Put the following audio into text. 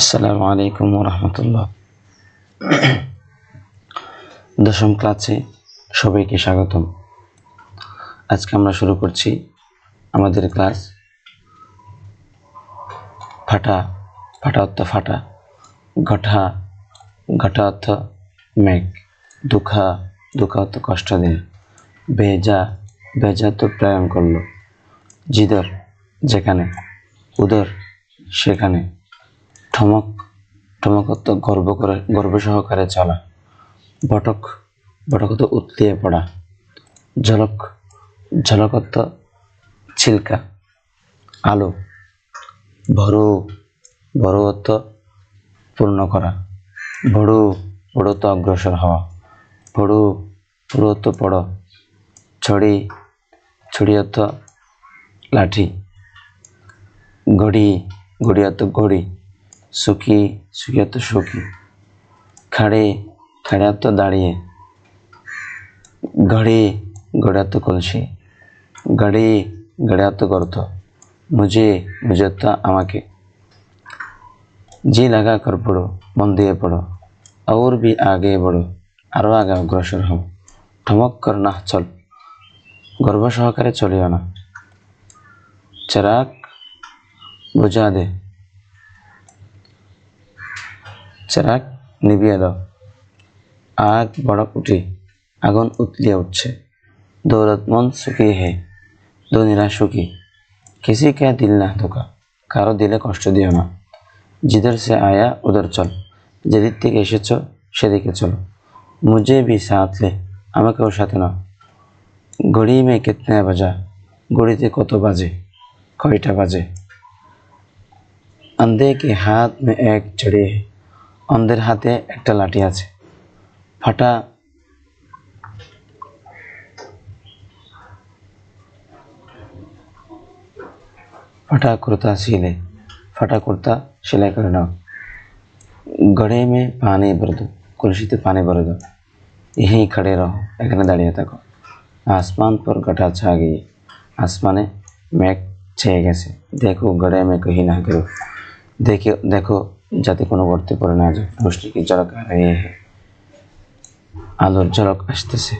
আসসালামু আলাইকুম রহমতুল্লাহ দশম ক্লাসে সবাইকে স্বাগতম। আজকে আমরা শুরু করছি আমাদের ক্লাস ফাটা ফাটা অর্থ ফাটা, ঘটা ঘটা অর্থ মেঘ, দুঃখা দুঃখা অর্থ কষ্ট দেয়। বেজা বেজা তো প্রেরণ করল। জিদর, যেখানে, উদর, সেখানে। ঠমক, ঠমকত্ব গর্ব করে, গর্ব সহকারে চলা। বটক, বটকত উতলিয়ে পড়া। ঝলক, ঝলকত্ব ছিলকা। আলো, ভরু অর্থ পূর্ণ করা। বড়ু বড়ত্ব অগ্রসর হওয়া। বড়ু বড়ত্ব পড়। ছড়ি ছড়ি অর্থ লাঠি। ঘড়ি ঘড়ি অর্থ ঘড়ি। সুখী সুখী তো সুখী। খাড়ে, খাড়া তো দাঁড়িয়ে। ঘড়ে, ঘড়া তো কলসি ঘড়ে, ঘড়া তো গর্ত মুঝে মুঝে তো আমাকে। জি লাগা কর পড়ো, মন দিয়ে পড়ো। আর বি আগে বড়ো আরও আগে অগ্রসর হও। ঠমক কর না, চল। গর্ব সহকারে চলিও না। চারাক, বোঝা দে। চেরাগ নিভিয়ে দাও। আগ বড়কুটি আগুন উতলিয়ে উঠছে। দৌলতমন সুখী হে, ধনীরা সুখী। কিসি কে দিল না ধোকা, কারও দিলে কষ্ট দিও না। জিদের সে আয়া ওদের চল, যেদিক থেকে এসেছ সেদিকে চলো। মুজে বি সাঁতলে আমাকেও সাথে নাও। গড়ি মে কেতনে বাজা গড়িতে কত বাজে, কয়টা বাজে। আন্দে কে হাত মে এক ছড়িয়ে অন্ধের হাতে একটা লাঠি আছে ফাটা ফাটা কুর্তা সিলে ফাটা কুর্তা সেলাই করে নাও গড়ে মে পানি ভরে দো কলসিতে পানি ভরে দাও यहीं खड़े रहो এখানে দাঁড়িয়ে থাকো আসমান পর ঘটা ছা গিয়ে আসমানে মেঘ ছেয়ে গেছে দেখো গড়ে মে কহি না করো দেখে দেখো যাতে কোনো গর্তে পড়ে না যায় রোশনি কি ঝলক আ রही है আলোর ঝলক আসতেছে।